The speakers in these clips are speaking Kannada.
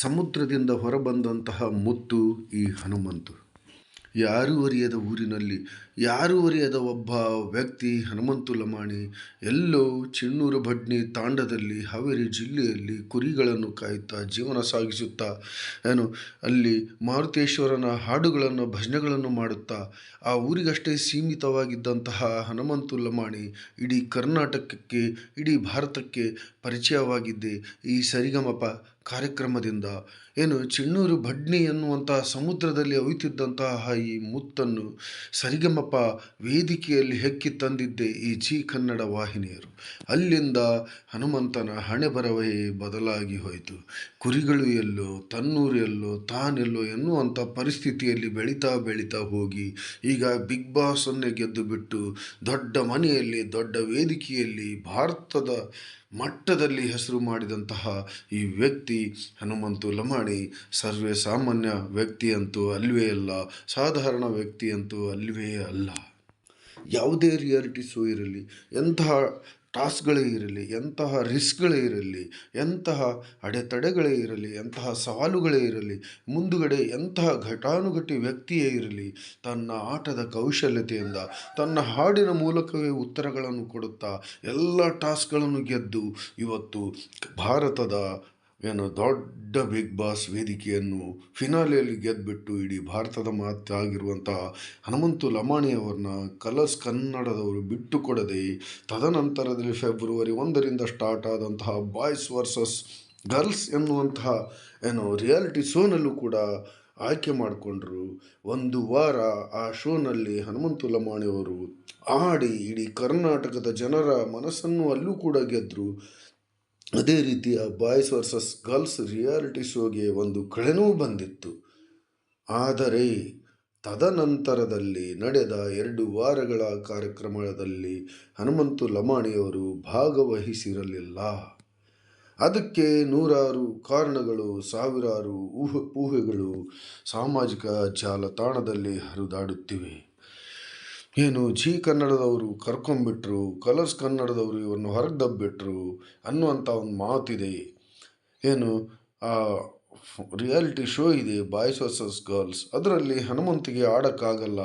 ಸಮುದ್ರದಿಂದ ಹೊರಬಂದಂತಹ ಮುತ್ತು ಈ ಹನುಮಂತು. ಯಾರೂ ಅರಿಯದ ಊರಿನಲ್ಲಿ, ಯಾರೂ ಅರಿಯದ ಒಬ್ಬ ವ್ಯಕ್ತಿ ಹನುಮಂತು ಲಮಾಣಿ, ಎಲ್ಲೋ ಚಿಣ್ಣೂರು ಭಡ್ನಿ ತಾಂಡದಲ್ಲಿ ಹಾವೇರಿ ಜಿಲ್ಲೆಯಲ್ಲಿ ಕುರಿಗಳನ್ನು ಕಾಯುತ್ತಾ ಜೀವನ ಸಾಗಿಸುತ್ತಾ, ಏನು, ಅಲ್ಲಿ ಮಾರುತೇಶ್ವರನ ಹಾಡುಗಳನ್ನು ಭಜನೆಗಳನ್ನು ಮಾಡುತ್ತಾ, ಆ ಊರಿಗಷ್ಟೇ ಸೀಮಿತವಾಗಿದ್ದಂತಹ ಹನುಮಂತು ಲಮಾಣಿ ಇಡೀ ಕರ್ನಾಟಕಕ್ಕೆ, ಇಡೀ ಭಾರತಕ್ಕೆ ಪರಿಚಯವಾಗಿದ್ದೆ. ಈ ಸರಿಗಮಪ ಕಾರ್ಯಕ್ರಮದಿಂದ. ಏನು, ಚಿಣ್ಣೂರು ಭಡ್ನಿ ಎನ್ನುವಂತಹ ಸಮುದ್ರದಲ್ಲಿ ಅವಿತಿದ್ದಂತಹ ಈ ಮುತ್ತನ್ನು ಸರಿಗಮಪ ವೇದಿಕೆಯಲ್ಲಿ ಹೆಕ್ಕಿ ತಂದಿದ್ದೆ ಈ ಜಿ ಕನ್ನಡ ವಾಹಿನಿಯರು. ಅಲ್ಲಿಂದ ಹನುಮಂತನ ಹಣೆ ಬರವೇ ಬದಲಾಗಿ ಹೋಯಿತು. ಕುರಿಗಳು ಎಲ್ಲೋ, ತನ್ನೂರು ಎಲ್ಲೋ ತಾನೆಲ್ಲೋ ಎನ್ನುವಂಥ ಪರಿಸ್ಥಿತಿಯಲ್ಲಿ ಬೆಳೀತಾ ಬೆಳೀತಾ ಹೋಗಿ, ಈಗ ಬಿಗ್ ಬಾಸನ್ನೇ ಗೆದ್ದು ಬಿಟ್ಟು ದೊಡ್ಡ ಮನೆಯಲ್ಲಿ, ದೊಡ್ಡ ವೇದಿಕೆಯಲ್ಲಿ, ಭಾರತದ ಮಟ್ಟದಲ್ಲಿ ಹೆಸರು ಮಾಡಿದಂತಹ ಈ ವ್ಯಕ್ತಿ ಹನುಮಂತು ಲಮಾಣಿ, ಸರ್ವೇ ಸಾಮಾನ್ಯ ವ್ಯಕ್ತಿ ಅಂತೂ ಅಲ್ವೇ ಅಲ್ಲ, ಸಾಧಾರಣ ವ್ಯಕ್ತಿ ಅಂತೂ ಅಲ್ವೇ ಅಲ್ಲ. ಯಾವುದೇ ರಿಯಾಲಿಟಿ ಶೋ ಇರಲಿ, ಎಂತಹ ಟಾಸ್ಕ್ಗಳೇ ಇರಲಿ, ಎಂತಹ ರಿಸ್ಕ್ಗಳೇ ಇರಲಿ, ಎಂತಹ ಅಡೆತಡೆಗಳೇ ಇರಲಿ, ಎಂತಹ ಸವಾಲುಗಳೇ ಇರಲಿ, ಮುಂದುಗಡೆ ಎಂತಹ ಘಟಾನುಘಟಿ ವ್ಯಕ್ತಿಯೇ ಇರಲಿ, ತನ್ನ ಆಟದ ಕೌಶಲ್ಯತೆಯಿಂದ, ತನ್ನ ಹಾಡಿನ ಮೂಲಕವೇ ಉತ್ತರಗಳನ್ನು ಕೊಡುತ್ತಾ, ಎಲ್ಲ ಟಾಸ್ಕ್ಗಳನ್ನು ಗೆದ್ದು ಇವತ್ತು ಭಾರತದ ಏನು ದೊಡ್ಡ ಬಿಗ್ ಬಾಸ್ ವೇದಿಕೆಯನ್ನು ಫಿನಾಲೆಯಲ್ಲಿ ಗೆದ್ದುಬಿಟ್ಟು ಇಡೀ ಭಾರತದ ಮಾತಾಗಿರುವಂತಹ ಹನುಮಂತು ಲಮಾಣಿಯವರನ್ನ ಕಲರ್ಸ್ ಕನ್ನಡದವರು ಬಿಟ್ಟು ಕೊಡದೆ ತದನಂತರದಲ್ಲಿ ಫೆಬ್ರವರಿ ಒಂದರಿಂದ ಸ್ಟಾರ್ಟ್ ಆದಂತಹ ಬಾಯ್ಸ್ ವರ್ಸಸ್ ಗರ್ಲ್ಸ್ ಎನ್ನುವಂತಹ ಏನು ರಿಯಾಲಿಟಿ ಶೋನಲ್ಲೂ ಕೂಡ ಆಯ್ಕೆ ಮಾಡಿಕೊಂಡ್ರು. ಒಂದು ವಾರ ಆ ಶೋನಲ್ಲಿ ಹನುಮಂತು ಲಮಾಣಿಯವರು ಆಡಿ ಇಡೀ ಕರ್ನಾಟಕದ ಜನರ ಮನಸ್ಸನ್ನು ಅಲ್ಲೂ ಕೂಡ ಗೆದ್ದರು ಅದೇ ರೀತಿಯ ಬಾಯ್ಸ್ ವರ್ಸಸ್ ಗರ್ಲ್ಸ್ ರಿಯಾಲಿಟಿ ಶೋಗೆ ಒಂದು ಕಳೆನೂ ಬಂದಿತ್ತು. ಆದರೆ ತದನಂತರದಲ್ಲಿ ನಡೆದ ಎರಡು ವಾರಗಳ ಕಾರ್ಯಕ್ರಮದಲ್ಲಿ ಹನುಮಂತು ಲಮಾಣಿಯವರು ಭಾಗವಹಿಸಿರಲಿಲ್ಲ. ಅದಕ್ಕೆ ನೂರಾರು ಕಾರಣಗಳು, ಸಾವಿರಾರು ಊಹೆ, ಊಹೆಗಳು ಸಾಮಾಜಿಕ ಜಾಲತಾಣದಲ್ಲಿ ಹರಿದಾಡುತ್ತಿವೆ. ಏನು ಜಿ ಕನ್ನಡದವರು ಕರ್ಕೊಂಬಿಟ್ರು, ಕಲರ್ಸ್ ಕನ್ನಡದವರು ಇವನ್ನು ಹೊರಗೆ ದಬ್ಬಿಟ್ರು ಅನ್ನುವಂಥ ಒಂದು ಮಾತಿದೆ. ಏನು, ಆ ರಿಯಾಲಿಟಿ ಶೋ ಇದೆ, ಬಾಯ್ಸ್ ವರ್ಸಸ್ ಗರ್ಲ್ಸ್. ಅದರಲ್ಲಿ ಹನುಮಂತಿಗೆ ಆಡೋಕ್ಕಾಗಲ್ಲ.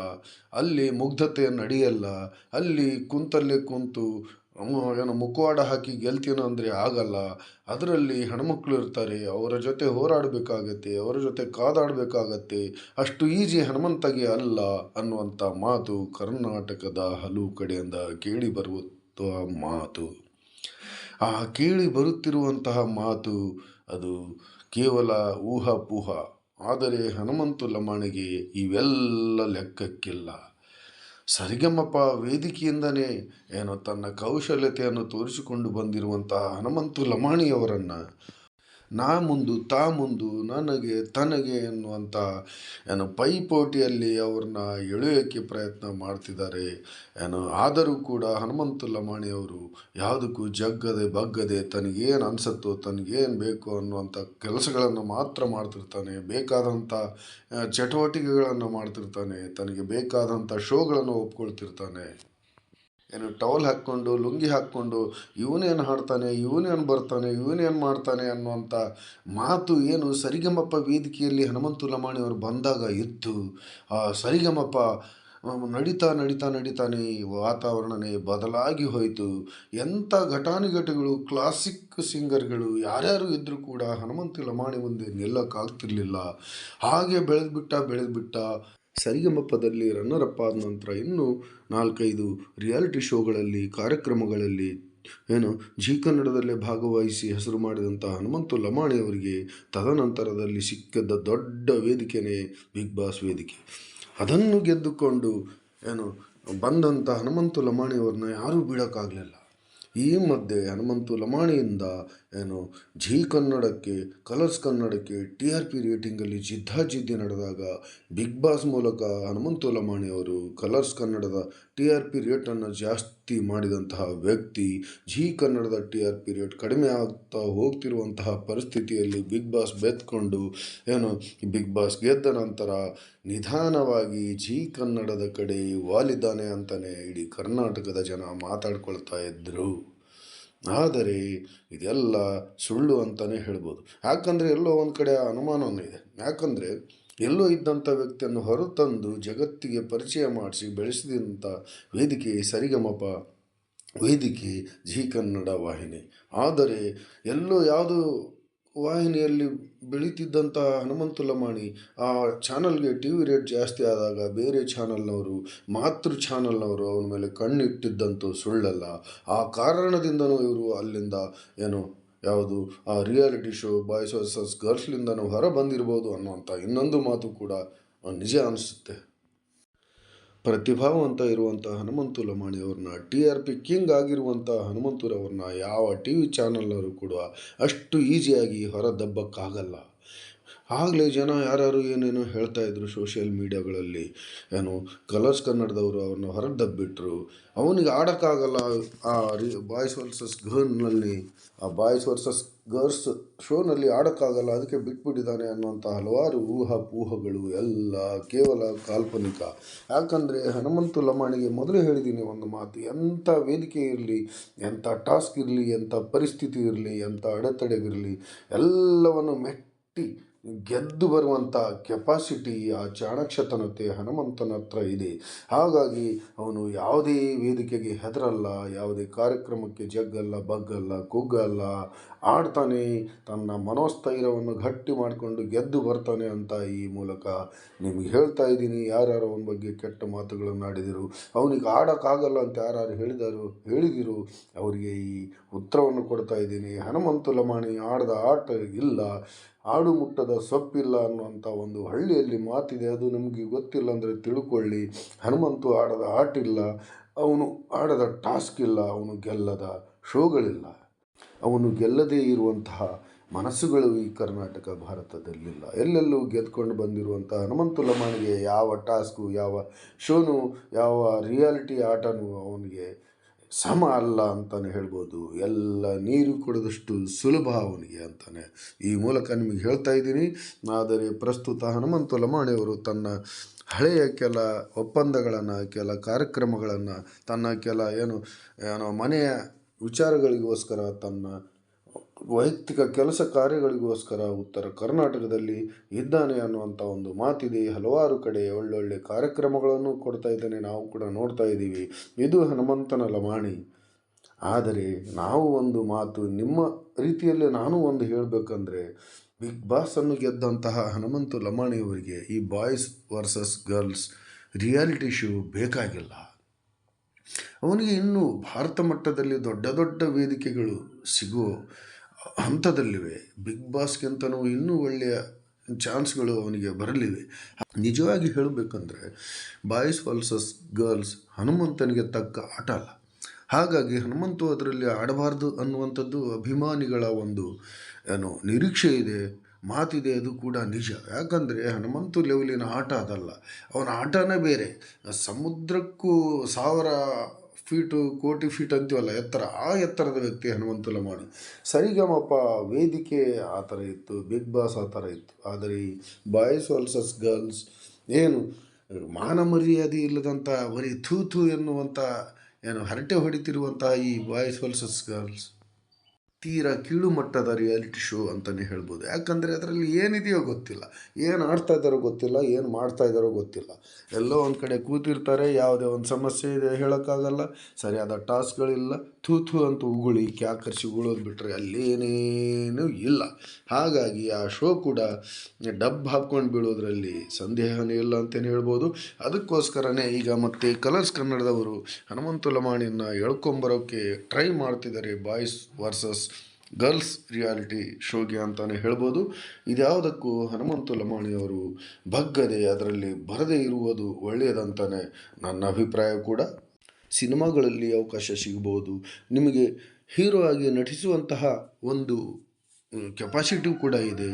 ಅಲ್ಲಿ ಮುಗ್ಧತೆ ನಡೆಯಲ್ಲ. ಅಲ್ಲಿ ಕುಂತಲ್ಲೇ ಕುಂತು ಏನು ಮುಖವಾಡ ಹಾಕಿ ಗೆಲ್ತೀನೋ ಅಂದರೆ ಆಗಲ್ಲ. ಅದರಲ್ಲಿ ಹೆಣ್ಮಕ್ಳು ಇರ್ತಾರೆ, ಅವರ ಜೊತೆ ಹೋರಾಡಬೇಕಾಗತ್ತೆ, ಅವರ ಜೊತೆ ಕಾದಾಡಬೇಕಾಗತ್ತೆ. ಅಷ್ಟು ಈಜಿ ಹನುಮಂತಗೆ ಅಲ್ಲ ಅನ್ನುವಂಥ ಮಾತು ಕರ್ನಾಟಕದ ಹಲವು ಕಡೆಯಿಂದ ಕೇಳಿ ಬರುವಂಥ ಮಾತು. ಆ ಕೇಳಿ ಬರುತ್ತಿರುವಂತಹ ಮಾತು ಅದು ಕೇವಲ ಊಹಾಪೂಹ. ಆದರೆ ಹನುಮಂತು ಲಮಾಣಿಗೆ ಇವೆಲ್ಲ ಲೆಕ್ಕಕ್ಕಿಲ್ಲ. ಸರಿಗಮಪ ವೇದಿಕೆಯಿಂದನೇ ಏನು ತನ್ನ ಕೌಶಲ್ಯತೆಯನ್ನು ತೋರಿಸಿಕೊಂಡು ಬಂದಿರುವಂತಹ ಹನುಮಂತು ಲಮಾಣಿಯವರನ್ನು ನಾ ಮುಂದು, ತಾ ಮುಂದು, ನನಗೆ, ತನಗೆ ಎನ್ನುವಂಥ ಏನು ಪೈಪೋಟಿಯಲ್ಲಿ ಅವ್ರನ್ನ ಎಳೆಯೋಕ್ಕೆ ಪ್ರಯತ್ನ ಮಾಡ್ತಿದ್ದಾರೆ. ಏನು ಆದರೂ ಕೂಡ ಹನುಮಂತು ಲಮಾಣಿಯವರು ಯಾವುದಕ್ಕೂ ಜಗ್ಗದೆ ಬಗ್ಗದೆ ತನಗೇನು ಅನಿಸುತ್ತೋ ತನಗೇನು ಬೇಕು ಅನ್ನುವಂಥ ಕೆಲಸಗಳನ್ನು ಮಾತ್ರ ಮಾಡ್ತಿರ್ತಾನೆ. ಬೇಕಾದಂಥ ಚಟುವಟಿಕೆಗಳನ್ನು ಮಾಡ್ತಿರ್ತಾನೆ. ತನಗೆ ಬೇಕಾದಂಥ ಶೋಗಳನ್ನು ಒಪ್ಕೊಳ್ತಿರ್ತಾನೆ. ಏನು ಟವಲ್ ಹಾಕ್ಕೊಂಡು, ಲುಂಗಿ ಹಾಕ್ಕೊಂಡು, ಇವನೇನು ಹಾಡ್ತಾನೆ, ಇವನೇನು ಬರ್ತಾನೆ, ಇವನೇನು ಮಾಡ್ತಾನೆ ಅನ್ನುವಂಥ ಮಾತು ಏನು ಸರಿಗಮಪ್ಪ ವೇದಿಕೆಯಲ್ಲಿ ಹನುಮಂತು ಲಮಾಣಿಯವರು ಬಂದಾಗ ಇತ್ತು ಆ ಸರಿಗಮಪ್ಪ ನಡೀತಾ ನಡೀತಾ ನಡೀತಾನೆ ವಾತಾವರಣನೇ ಬದಲಾಗಿ ಹೋಯಿತು. ಎಂಥ ಘಟಾನುಘಟಿಗಳು ಕ್ಲಾಸಿಕ್ ಸಿಂಗರ್ಗಳು ಯಾರ್ಯಾರು ಇದ್ದರೂ ಕೂಡ ಹನುಮಂತು ಲಮಾಣಿ ಮುಂದೆ ನಿಲ್ಲಕ್ಕಾಗ್ತಿರ್ಲಿಲ್ಲ. ಹಾಗೆ ಬೆಳೆದ್ಬಿಟ್ಟ ಬೆಳೆದ್ಬಿಟ್ಟ ಸರಿಗಮಪದಲ್ಲಿ ರನ್ನರಪ್ಪ ಆದ ನಂತರ ಇನ್ನೂ ನಾಲ್ಕೈದು ರಿಯಾಲಿಟಿ ಶೋಗಳಲ್ಲಿ ಕಾರ್ಯಕ್ರಮಗಳಲ್ಲಿ ಏನು, ಜಿ ಕನ್ನಡದಲ್ಲೇ ಭಾಗವಹಿಸಿ ಹೆಸರು ಮಾಡಿದಂಥ ಹನುಮಂತು ಲಮಾಣಿಯವರಿಗೆ ತದನಂತರದಲ್ಲಿ ಸಿಕ್ಕಿದ್ದ ದೊಡ್ಡ ವೇದಿಕೆನೇ ಬಿಗ್ ಬಾಸ್ ವೇದಿಕೆ. ಅದನ್ನು ಗೆದ್ದುಕೊಂಡು ಏನು ಬಂದಂಥ ಹನುಮಂತು ಲಮಾಣಿಯವ್ರನ್ನ ಯಾರೂ ಬಿಡೋಕ್ಕಾಗಲಿಲ್ಲ. ಈ ಮಧ್ಯೆ ಹನುಮಂತು ಲಮಾಣಿಯಿಂದ ಏನು ಝೀ ಕನ್ನಡಕ್ಕೆ, ಕಲರ್ಸ್ ಕನ್ನಡಕ್ಕೆ, ಟಿ ಆರ್ ಪಿ ರೇಟಿಂಗಲ್ಲಿ ಜಿದ್ದಾಜಿದ್ದಿ ನಡೆದಾಗ ಬಿಗ್ ಬಾಸ್ ಮೂಲಕ ಹನುಮಂತು ಲಮಾಣಿಯವರು ಕಲರ್ಸ್ ಕನ್ನಡದ ಟಿ ಆರ್ ಪಿ ರೇಟನ್ನು ಜಾಸ್ತಿ ಮಾಡಿದಂತಹ ವ್ಯಕ್ತಿ ಝೀ ಕನ್ನಡದ ಟಿ ಆರ್ ಪಿ ರೇಟ್ ಕಡಿಮೆ ಆಗ್ತಾ ಹೋಗ್ತಿರುವಂತಹ ಪರಿಸ್ಥಿತಿಯಲ್ಲಿ ಬಿಗ್ ಬಾಸ್ ಬೆತ್ಕೊಂಡು ಏನು ಬಿಗ್ ಬಾಸ್ ಗೆದ್ದ ನಂತರ ನಿಧಾನವಾಗಿ ಝೀ ಕನ್ನಡದ ಕಡೆ ವಾಲಿದ್ದಾನೆ ಅಂತಲೇ ಇಡೀ ಕರ್ನಾಟಕದ ಜನ ಮಾತಾಡ್ಕೊಳ್ತಾ ಇದ್ದರು ಆದರೆ ಇದೆಲ್ಲ ಸುಳ್ಳು ಅಂತಲೇ ಹೇಳ್ಬೋದು. ಯಾಕಂದರೆ ಎಲ್ಲೋ ಒಂದು ಕಡೆ ಅನುಮಾನವೂ ಇದೆ. ಯಾಕಂದರೆ ಎಲ್ಲೋ ಇದ್ದಂಥ ವ್ಯಕ್ತಿಯನ್ನು ಹೊರತಂದು ಜಗತ್ತಿಗೆ ಪರಿಚಯ ಮಾಡಿಸಿ ಬೆಳೆಸಿದಂಥ ವೇದಿಕೆ ಸರಿಗಮಪ ವೇದಿಕೆ ಜಿ ಕನ್ನಡ ವಾಹಿನಿ. ಆದರೆ ಎಲ್ಲೋ ಯಾವುದೋ ವಾಹಿನಿಯಲ್ಲಿ ಬೆಳೀತಿದ್ದಂತಹ ಹನುಮಂತು ಲಮಾಣಿ ಆ ಚಾನಲ್ಗೆ ಟಿ ವಿ ರೇಟ್ ಜಾಸ್ತಿ ಆದಾಗ ಬೇರೆ ಚಾನಲ್ನವರು, ಮಾತೃ ಚಾನಲ್ನವರು ಅವನ ಮೇಲೆ ಕಣ್ಣಿಟ್ಟಿದ್ದಂತೂ ಸುಳ್ಳಲ್ಲ. ಆ ಕಾರಣದಿಂದನೂ ಇವರು ಅಲ್ಲಿಂದ ಏನು ಯಾವುದು, ಆ ರಿಯಾಲಿಟಿ ಶೋ ಬಾಯ್ಸ್ ವರ್ಸಸ್ ಗರ್ಲ್ಸ್ಲಿಂದನೂ ಹೊರ ಬಂದಿರ್ಬೋದು ಅನ್ನುವಂಥ ಇನ್ನೊಂದು ಮಾತು ಕೂಡ ನಿಜ ಅನಿಸುತ್ತೆ. ಪ್ರತಿಭಾವಂತ ಇರುವಂಥ ಹನುಮಂತು ಲಮಾಣಿಯವ್ರನ್ನ ಟಿ ಆರ್ ಪಿ ಕಿಂಗ್ ಆಗಿರುವಂಥ ಹನುಮಂತುರವ್ರನ್ನ ಯಾವ ಟಿ ವಿ ಚಾನಲ್ನವರು ಕೂಡ ಅಷ್ಟು ಈಸಿಯಾಗಿ ಹೊರದಬ್ಬಕ್ಕಾಗಲ್ಲ. ಆಗಲೇ ಜನ ಯಾರ್ಯಾರು ಏನೇನೋ ಹೇಳ್ತಾ ಇದ್ರು ಸೋಷಿಯಲ್ ಮೀಡಿಯಾಗಳಲ್ಲಿ ಏನು ಕಲರ್ಸ್ ಕನ್ನಡದವರು ಅವ್ರನ್ನ ಹೊರದಬ್ಬಿಟ್ರು ಅವನಿಗೆ ಆಡೋಕ್ಕಾಗಲ್ಲ ಆ ರಿ ಬಾಯ್ಸ್ ವರ್ಸಸ್ ಗರ್ಲ್ನಲ್ಲಿ ಆ ಬಾಯ್ಸ್ ವರ್ಸಸ್ ಗರ್ಲ್ಸ್ ಶೋನಲ್ಲಿ ಆಡೋಕ್ಕಾಗಲ್ಲ, ಅದಕ್ಕೆ ಬಿಟ್ಬಿಟ್ಟಿದ್ದಾನೆ ಅನ್ನುವಂಥ ಹಲವಾರು ಊಹಾಪೂಹಗಳು ಎಲ್ಲ ಕೇವಲ ಕಾಲ್ಪನಿಕ. ಯಾಕಂದರೆ ಹನುಮಂತು ಲಮಾಣಿಗೆ ಮೊದಲೇ ಹೇಳಿದ್ದೀನಿ ಒಂದು ಮಾತು, ಎಂಥ ವೇದಿಕೆ ಇರಲಿ, ಎಂಥ ಟಾಸ್ಕ್ ಇರಲಿ, ಎಂಥ ಪರಿಸ್ಥಿತಿ ಇರಲಿ, ಎಂಥ ಅಡೆತಡೆಗಿರಲಿ ಎಲ್ಲವನ್ನು ಮೆಟ್ಟಿ ಗೆದ್ದು ಬರುವಂಥ ಕೆಪಾಸಿಟಿ ಆ ಚಾಣಕ್ಷತನತೆ ಹನುಮಂತನ ಹತ್ರ ಇದೆ. ಹಾಗಾಗಿ ಅವನು ಯಾವುದೇ ವೇದಿಕೆಗೆ ಹೆದರಲ್ಲ, ಯಾವುದೇ ಕಾರ್ಯಕ್ರಮಕ್ಕೆ ಜಗ್ಗಲ್ಲ, ಬಗ್ಗಲ್ಲ, ಕುಗ್ಗಲ್ಲ ಆಡ್ತಾನೆ, ತನ್ನ ಮನೋಸ್ಥೈರ್ಯವನ್ನು ಗಟ್ಟಿ ಮಾಡಿಕೊಂಡು ಗೆದ್ದು ಬರ್ತಾನೆ ಅಂತ ಈ ಮೂಲಕ ನಿಮಗೆ ಹೇಳ್ತಾ ಇದ್ದೀನಿ. ಯಾರ್ಯಾರು ಅವನ ಬಗ್ಗೆ ಕೆಟ್ಟ ಮಾತುಗಳನ್ನು ಆಡಿದರು. ಅವನಿಗೆ ಆಡೋಕ್ಕಾಗಲ್ಲ ಅಂತ ಯಾರ್ಯಾರು ಹೇಳಿದರು, ಹೇಳಿದಿರು, ಅವರಿಗೆ ಈ ಉತ್ತರವನ್ನು ಕೊಡ್ತಾ ಇದ್ದೀನಿ. ಹನುಮಂತು ಲಮಾಣಿ ಆಡದ ಆಟ ಇಲ್ಲ, ಆಡು ಮುಟ್ಟದ ಸೊಪ್ಪಿಲ್ಲ ಅನ್ನುವಂಥ ಒಂದು ಹಳ್ಳಿಯಲ್ಲಿ ಮಾತಿದೆ. ಅದು ನಮಗೆ ಗೊತ್ತಿಲ್ಲ ಅಂದರೆ ತಿಳ್ಕೊಳ್ಳಿ. ಹನುಮಂತು ಆಡದ ಆಟಿಲ್ಲ ಅವನು ಆಡದ ಟಾಸ್ಕ್ ಇಲ್ಲ, ಅವನು ಗೆಲ್ಲದ ಶೋಗಳಿಲ್ಲ. ಅವನು ಗೆಲ್ಲದೇ ಇರುವಂತಹ ಮನಸ್ಸುಗಳು ಈ ಕರ್ನಾಟಕ ಭಾರತದಲ್ಲಿಲ್ಲ. ಎಲ್ಲೆಲ್ಲೂ ಗೆದ್ಕೊಂಡು ಬಂದಿರುವಂಥ ಹನುಮಂತು ಲಮಾಣಿಗೆ ಯಾವ ಟಾಸ್ಕು, ಯಾವ ಶೋನು, ಯಾವ ರಿಯಾಲಿಟಿ ಆಟನೂ ಅವನಿಗೆ ಸಮ ಅಲ್ಲ ಅಂತಲೇ ಹೇಳ್ಬೋದು. ಎಲ್ಲ ನೀರು ಕುಡಿದಷ್ಟು ಸುಲಭ ಅವನಿಗೆ ಅಂತಾನೆ ಈ ಮೂಲಕ ನಿಮಗೆ ಹೇಳ್ತಾ ಇದ್ದೀನಿ. ಆದರೆ ಪ್ರಸ್ತುತ ಹನುಮಂತು ಲಮಾಣಿಯವರು ತನ್ನ ಹಳೆಯ ಕೆಲ ಒಪ್ಪಂದಗಳನ್ನು, ಕೆಲ ಕಾರ್ಯಕ್ರಮಗಳನ್ನು, ತನ್ನ ಕೆಲ ಏನು, ಏನೋ ಮನೆಯ ವಿಚಾರಗಳಿಗೋಸ್ಕರ ತನ್ನ ವೈಯಕ್ತಿಕ ಕೆಲಸ ಕಾರ್ಯಗಳಿಗೋಸ್ಕರ ಉತ್ತರ ಕರ್ನಾಟಕದಲ್ಲಿ ಇದ್ದಾನೆ ಅನ್ನುವಂಥ ಒಂದು ಮಾತಿದೆ. ಹಲವಾರು ಕಡೆ ಒಳ್ಳೊಳ್ಳೆ ಕಾರ್ಯಕ್ರಮಗಳನ್ನು ಕೊಡ್ತಾ ಇದ್ದಾನೆ. ನಾವು ಕೂಡ ನೋಡ್ತಾ ಇದ್ದೀವಿ. ಇದು ಹನುಮಂತನ ಲಮಾಣಿ. ಆದರೆ ನಾವು ಒಂದು ಮಾತು ನಿಮ್ಮ ರೀತಿಯಲ್ಲಿ ನಾನು ಒಂದು ಹೇಳಬೇಕಂದ್ರೆ, ಬಿಗ್ ಬಾಸನ್ನು ಗೆದ್ದಂತಹ ಹನುಮಂತು ಲಮಾಣಿಯವರಿಗೆ ಈ boys versus girls reality show ಬೇಕಾಗಿಲ್ಲ. ಅವನಿಗೆ ಇನ್ನೂ ಭಾರತ ಮಟ್ಟದಲ್ಲಿ ದೊಡ್ಡ ದೊಡ್ಡ ವೇದಿಕೆಗಳು ಸಿಗೋ ಹಂತದಲ್ಲಿವೆ. ಬಿಗ್ ಬಾಸ್ಗಿಂತನೂ ಇನ್ನೂ ಒಳ್ಳೆಯ ಚಾನ್ಸ್ಗಳು ಅವನಿಗೆ ಬರಲಿವೆ. ನಿಜವಾಗಿ ಹೇಳಬೇಕಂದ್ರೆ, ಬಾಯ್ಸ್ ವರ್ಸಸ್ ಗರ್ಲ್ಸ್ ಹನುಮಂತನಿಗೆ ತಕ್ಕ ಆಟ ಅಲ್ಲ. ಹಾಗಾಗಿ ಹನುಮಂತು ಅದರಲ್ಲಿ ಆಡಬಾರ್ದು ಅನ್ನುವಂಥದ್ದು ಅಭಿಮಾನಿಗಳ ಒಂದು, ಏನು, ನಿರೀಕ್ಷೆ ಇದೆ. ಮಾತಿದೆ ಅದು ಕೂಡ ನಿಜ. ಯಾಕಂದರೆ ಹನುಮಂತು ಲೆವೆಲಿನ ಆಟ ಅದಲ್ಲ. ಅವನ ಆಟನೇ ಬೇರೆ. ಸಮುದ್ರಕ್ಕೂ ಸಾವಿರ ಫೀಟು ಕೋಟಿ ಫೀಟ್ ಅಂತೀವಲ್ಲ, ಎತ್ತರ. ಆ ಎತ್ತರದ ವ್ಯಕ್ತಿ ಹನುಮಂತು ಲಮಾಣಿ. ಸರಿಗಮಪ ವೇದಿಕೆ ಆ ಥರ ಇತ್ತು ಬಿಗ್ ಬಾಸ್ ಆ ಥರ ಇತ್ತು. ಆದರೆ ಈ ಬಾಯ್ಸ್ ವಲ್ಸಸ್ ಗರ್ಲ್ಸ್ ಏನು, ಮಾನ ಮರ್ಯಾದೆ ಇಲ್ಲದಂಥ ಬರೀ ಥೂ ಥೂ ಎನ್ನುವಂಥ ಏನು ಹರಟೆ ಹೊಡಿತಿರುವಂಥ ಈ ಬಾಯ್ಸ್ ವಲ್ಸಸ್ ಗರ್ಲ್ಸ್ ತೀರಾ ಕೀಳು ಮಟ್ಟದ ರಿಯಾಲಿಟಿ ಶೋ ಅಂತಲೇ ಹೇಳ್ಬೋದು. ಯಾಕಂದರೆ ಅದರಲ್ಲಿ ಏನಿದೆಯೋ ಗೊತ್ತಿಲ್ಲ. ಏನು ಆಡ್ತಾ ಇದ್ದಾರೋ ಗೊತ್ತಿಲ್ಲ, ಏನು ಮಾಡ್ತಾ ಇದ್ದಾರೋ ಗೊತ್ತಿಲ್ಲ. ಎಲ್ಲೋ ಒಂದು ಕಡೆ ಕೂತಿರ್ತಾರೆ, ಯಾವುದೇ ಒಂದು ಸಮಸ್ಯೆ ಇದೆ ಹೇಳೋಕ್ಕಾಗಲ್ಲ. ಸರಿಯಾದ ಟಾಸ್ಕ್ಗಳಿಲ್ಲ ಥೂ ಥೂ ಅಂತ ಉಗುಳಿ ಕ್ಯಾಕರ್ಸಿ ಉಗುಳೋದು ಬಿಟ್ಟರೆ ಅಲ್ಲಿ ಏನೇನೂ ಇಲ್ಲ. ಹಾಗಾಗಿ ಆ ಶೋ ಕೂಡ ಡಬ್ ಹಾಕ್ಕೊಂಡು ಬೀಳೋದ್ರಲ್ಲಿ ಸಂದೇಹನೇ ಇಲ್ಲ ಅಂತಲೇ ಹೇಳ್ಬೋದು. ಅದಕ್ಕೋಸ್ಕರನೇ ಈಗ ಮತ್ತೆ ಕಲರ್ಸ್ ಕನ್ನಡದವರು ಹನುಮಂತು ಲಮಾಣಿಯನ್ನು ಎಳ್ಕೊಂಬರೋಕ್ಕೆ ಟ್ರೈ ಮಾಡ್ತಿದ್ದಾರೆ ಬಾಯ್ಸ್ ವರ್ಸಸ್ ಗರ್ಲ್ಸ್ ರಿಯಾಲಿಟಿ ಶೋಗೆ ಅಂತಲೇ ಹೇಳ್ಬೋದು. ಇದ್ಯಾವುದಕ್ಕೂ ಹನುಮಂತು ಲಮಾಣಿಯವರು ಬಗ್ಗದೆ ಅದರಲ್ಲಿ ಬರದೇ ಇರುವುದು ಒಳ್ಳೆಯದಂತಲೇ ನನ್ನ ಅಭಿಪ್ರಾಯ ಕೂಡ. ಸಿನಿಮಾಗಳಲ್ಲಿ ಅವಕಾಶ ಸಿಗಬಹುದು ನಿಮಗೆ ಹೀರೋ ಆಗಿ ನಟಿಸುವಂತಹ ಒಂದು ಕೆಪಾಸಿಟಿ ಕೂಡ ಇದೆ.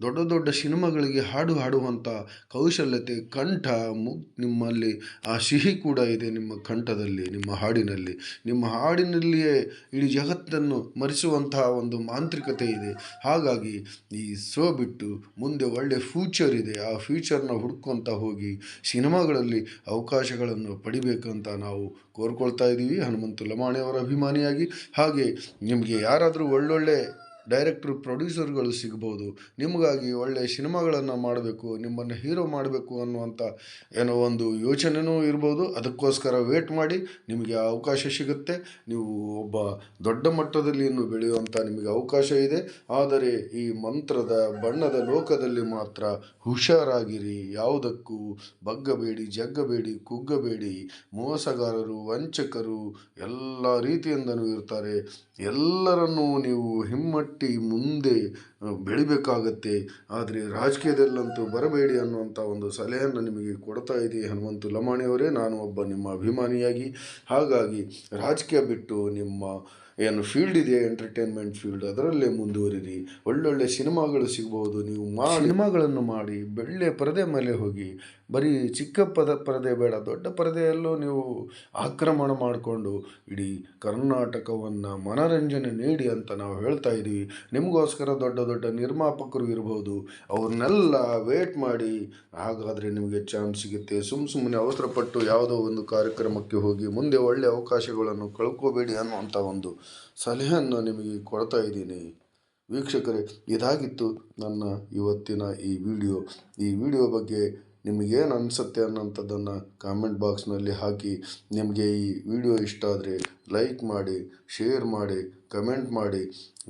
ದೊಡ್ಡ ದೊಡ್ಡ ಸಿನಿಮಾಗಳಿಗೆ ಹಾಡು ಹಾಡುವಂಥ ಕೌಶಲ್ಯತೆ ಕಂಠ ಮು, ನಿಮ್ಮಲ್ಲಿ, ಆ ಸಿಹಿ ಕೂಡ ಇದೆ ನಿಮ್ಮ ಕಂಠದಲ್ಲಿ, ನಿಮ್ಮ ಹಾಡಿನಲ್ಲಿ. ನಿಮ್ಮ ಹಾಡಿನಲ್ಲಿಯೇ ಇಡೀ ಜಗತ್ತನ್ನು ಮರೆಸುವಂತಹ ಒಂದು ಮಾಂತ್ರಿಕತೆ ಇದೆ. ಹಾಗಾಗಿ ಈ ಸೋ ಬಿಟ್ಟು ಮುಂದೆ ಒಳ್ಳೆ ಫ್ಯೂಚರ್ ಇದೆ. ಆ ಫ್ಯೂಚರ್ನ ಹುಡ್ಕೊತ ಹೋಗಿ ಸಿನಿಮಾಗಳಲ್ಲಿ ಅವಕಾಶಗಳನ್ನು ಪಡಿಬೇಕಂತ ನಾವು ಕೋರ್ಕೊಳ್ತಾ ಇದ್ದೀವಿ ಹನುಮಂತು ಲಮಾಣಿಯವರ ಅಭಿಮಾನಿಯಾಗಿ. ಹಾಗೆ ನಿಮಗೆ ಯಾರಾದರೂ ಒಳ್ಳೊಳ್ಳೆ ಡೈರೆಕ್ಟ್ರು, ಪ್ರೊಡ್ಯೂಸರ್ಗಳು ಸಿಗ್ಬೋದು. ನಿಮಗಾಗಿ ಒಳ್ಳೆಯ ಸಿನಿಮಾಗಳನ್ನು ಮಾಡಬೇಕು, ನಿಮ್ಮನ್ನು ಹೀರೋ ಮಾಡಬೇಕು ಅನ್ನುವಂಥ ಏನೋ ಒಂದು ಯೋಚನೆಯೂ ಇರ್ಬೋದು. ಅದಕ್ಕೋಸ್ಕರ ವೇಟ್ ಮಾಡಿ ನಿಮಗೆ ಅವಕಾಶ ಸಿಗುತ್ತೆ. ನೀವು ಒಬ್ಬ ದೊಡ್ಡ ಮಟ್ಟದಲ್ಲಿ ಇನ್ನು ಬೆಳೆಯುವಂಥ ನಿಮಗೆ ಅವಕಾಶ ಇದೆ. ಆದರೆ ಈ ಮಂತ್ರದ ಬಣ್ಣದ ಲೋಕದಲ್ಲಿ ಮಾತ್ರ ಹುಷಾರಾಗಿರಿ. ಯಾವುದಕ್ಕೂ ಬಗ್ಗಬೇಡಿ, ಜಗ್ಗಬೇಡಿ, ಕುಗ್ಗಬೇಡಿ. ಮೋಸಗಾರರು, ವಂಚಕರು ಎಲ್ಲ ರೀತಿಯಿಂದನೂ ಇರ್ತಾರೆ. ಎಲ್ಲರನ್ನೂ ನೀವು ಹಿಮ್ಮಟ್ಟಿ ಮುಂದೆ ಆ, ಬೆಳಿಬೇಕಾಗತ್ತೆ. ಆದರೆ ರಾಜಕೀಯದಲ್ಲಂತೂ ಬರಬೇಡಿ ಅನ್ನುವಂಥ ಒಂದು ಸಲಹೆಯನ್ನು ನಿಮಗೆ ಕೊಡ್ತಾ ಇದೆ ಹನುಮಂತು ಲಮಾಣಿಯವರೇ ನಾನು ಒಬ್ಬ ನಿಮ್ಮ ಅಭಿಮಾನಿಯಾಗಿ. ಹಾಗಾಗಿ ರಾಜಕೀಯ ಬಿಟ್ಟು ನಿಮ್ಮ ಏನು ಫೀಲ್ಡ್ ಇದೆ ಎಂಟರ್ಟೈನ್ಮೆಂಟ್ ಫೀಲ್ಡ್ ಅದರಲ್ಲೇ ಮುಂದುವರಿರಿ. ಒಳ್ಳೊಳ್ಳೆ ಸಿನಿಮಾಗಳು ಸಿಗ್ಬೋದು. ನೀವು ಮಾ ಸಿನಿಮಾಗಳನ್ನು ಮಾಡಿ ಬೆಳ್ಳೆ ಪರದೆ ಮೇಲೆ ಹೋಗಿ ಬರೀ ಚಿಕ್ಕ ಪದ, ಪರದೆ ಬೇಡ, ದೊಡ್ಡ ಪರದೆಯಲ್ಲೂ ನೀವು ಆಕ್ರಮಣ ಮಾಡಿಕೊಂಡು ಇಡೀ ಕರ್ನಾಟಕವನ್ನು ಮನರಂಜನೆ ನೀಡಿ ಅಂತ ನಾವು ಹೇಳ್ತಾ ಇದ್ದೀವಿ. ನಿಮಗೋಸ್ಕರ ದೊಡ್ಡ ದೊಡ್ಡ ನಿರ್ಮಾಪಕರು ಇರ್ಬೋದು, ಅವ್ರನ್ನೆಲ್ಲ ವೇಟ್ ಮಾಡಿ. ಹಾಗಾದರೆ ನಿಮಗೆ ಚಾನ್ಸ್ ಸಿಗುತ್ತೆ. ಸುಮ್ಮ ಸುಮ್ಮನೆ ಅವಸರಪಟ್ಟು ಯಾವುದೋ ಒಂದು ಕಾರ್ಯಕ್ರಮಕ್ಕೆ ಹೋಗಿ ಮುಂದೆ ಒಳ್ಳೆಯ ಅವಕಾಶಗಳನ್ನು ಕಳ್ಕೋಬೇಡಿ ಅನ್ನುವಂಥ ಒಂದು ಸಲಹೆಯನ್ನು ನಿಮಗೆ ಕೊಡ್ತಾ ಇದ್ದೀನಿ. ವೀಕ್ಷಕರೇ, ಇದಾಗಿತ್ತು ನನ್ನ ಇವತ್ತಿನ ಈ ವಿಡಿಯೋ ಈ ವಿಡಿಯೋ ಬಗ್ಗೆ ನಿಮಗೇನು ಅನಿಸುತ್ತೆ ಅನ್ನೋಂಥದ್ದನ್ನು ಕಾಮೆಂಟ್ ಬಾಕ್ಸ್ನಲ್ಲಿ ಹಾಕಿ ನಿಮಗೆ ಈ ವಿಡಿಯೋ ಇಷ್ಟ ಆದರೆ ಲೈಕ್ ಮಾಡಿ ಶೇರ್ ಮಾಡಿ ಕಮೆಂಟ್ ಮಾಡಿ.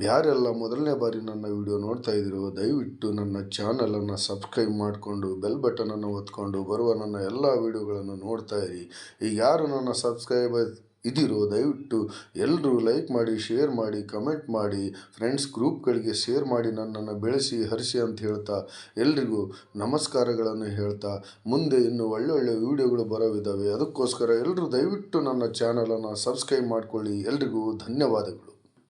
ಯಾರೆಲ್ಲ ಮೊದಲನೇ ಬಾರಿ ನನ್ನ ವಿಡಿಯೋ ನೋಡ್ತಾ ಇದ್ದೀರೋ, ದಯವಿಟ್ಟು ನನ್ನ ಚಾನಲನ್ನು ಸಬ್ಸ್ಕ್ರೈಬ್ ಮಾಡಿಕೊಂಡು ಬೆಲ್ ಬಟನನ್ನು ಒತ್ಕೊಂಡು ಬರುವ ನನ್ನ ಎಲ್ಲ ವಿಡಿಯೋಗಳನ್ನು ನೋಡ್ತಾ ಇರಿ. ಈಗ ಯಾರು ನನ್ನ ಸಬ್ಸ್ಕ್ರೈಬರ್ ಇದಿರೋ, ದಯವಿಟ್ಟು ಎಲ್ಲರೂ ಲೈಕ್ ಮಾಡಿ, ಶೇರ್ ಮಾಡಿ, ಕಮೆಂಟ್ ಮಾಡಿ, ಫ್ರೆಂಡ್ಸ್ ಗ್ರೂಪ್ಗಳಿಗೆ ಶೇರ್ ಮಾಡಿ ನನ್ನನ್ನು ಬೆಳೆಸಿ, ಹರಿಸಿ ಅಂತ ಹೇಳ್ತಾ ಎಲ್ರಿಗೂ ನಮಸ್ಕಾರಗಳನ್ನು ಹೇಳ್ತಾ ಮುಂದೆ ಇನ್ನು ಒಳ್ಳೊಳ್ಳೆ ವಿಡಿಯೋಗಳು ಬರೋವಿದ್ದಾವೆ ಅದಕ್ಕೋಸ್ಕರ ಎಲ್ಲರೂ ದಯವಿಟ್ಟು ನನ್ನ ಚಾನಲನ್ನು ಸಬ್ಸ್ಕ್ರೈಬ್ ಮಾಡಿಕೊಳ್ಳಿ. ಎಲ್ರಿಗೂ ಧನ್ಯವಾದಗಳು.